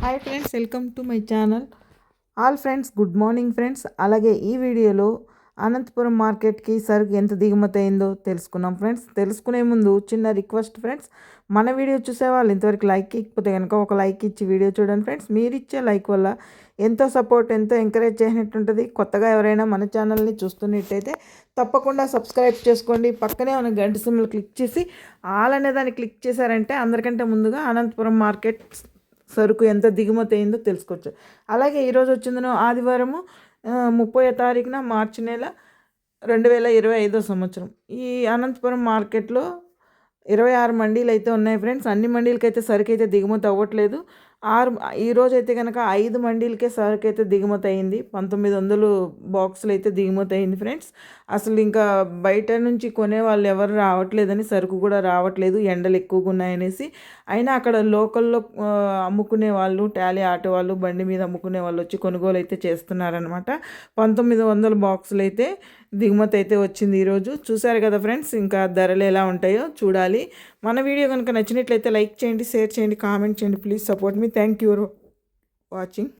Hi friends welcome to my channel all friends good morning friends అలాగే ఈ వీడియోలో అనంతపురం మార్కెట్కి సరుకు ఎంత దిగుమతి అయిందో తెలుసుకున్నాం ఫ్రెండ్స్ తెలుసుకునే ముందు చిన్న రిక్వెస్ట్ ఫ్రెండ్స్ మన వీడియో చూసే వాళ్ళు ఇంతవరకు లైక్ ఇకపోతే కనుక ఒక లైక్ ఇచ్చి వీడియో చూడండి ఫ్రెండ్స్ మీరు ఇచ్చే లైక్ వల్ల ఎంతో సపోర్ట్ ఎంతో ఎంకరేజ్ చేసినట్టుంటుంది కొత్తగా ఎవరైనా మన ఛానల్ని చూస్తున్నట్టయితే తప్పకుండా సబ్స్క్రైబ్ చేసుకోండి. పక్కనే ఉన్న గంట సిమ్లు క్లిక్ చేసి ఆల్ అనే దాన్ని క్లిక్ చేశారంటే అందరికంటే ముందుగా అనంతపురం మార్కెట్ సరుకు ఎంత దిగుమతి అయిందో తెలుసుకోవచ్చు. అలాగే ఈరోజు వచ్చిందనో ఆదివారము ముప్పై తారీఖున మార్చి నెల రెండు వేల ఇరవై ఐదో సంవత్సరం. ఈ అనంతపురం మార్కెట్లో ఇరవై ఆరు మండీలు అయితే ఉన్నాయి ఫ్రెండ్స్. అన్ని మండీలకైతే సరుకు అయితే దిగుమతి అవ్వట్లేదు. ఆరు ఈరోజు అయితే కనుక ఐదు మండీలకే సరుకు అయితే దిగుమతి అయింది పంతొమ్మిది వందలు బాక్సులు అయితే దిగుమతి అయింది ఫ్రెండ్స్. అసలు ఇంకా బయట నుంచి కొనే వాళ్ళు ఎవరు రావట్లేదని సరుకు కూడా రావట్లేదు ఎండలు ఎక్కువగా ఉన్నాయనేసి. అయినా అక్కడ లోకల్లో అమ్ముకునే వాళ్ళు టాలీ ఆటో వాళ్ళు బండి మీద అమ్ముకునే వాళ్ళు వచ్చి కొనుగోలు అయితే చేస్తున్నారనమాట పంతొమ్మిది వందల బాక్సులు అయితే దిగుమతి అయితే వచ్చింది ఈరోజు చూసారు కదా ఫ్రెండ్స్ ఇంకా ధరలు ఎలా ఉంటాయో చూడాలి. మన వీడియో కనుక నచ్చినట్లయితే లైక్ చేయండి షేర్ చేయండి కామెంట్ చేయండి. Please support me. Thank you watching.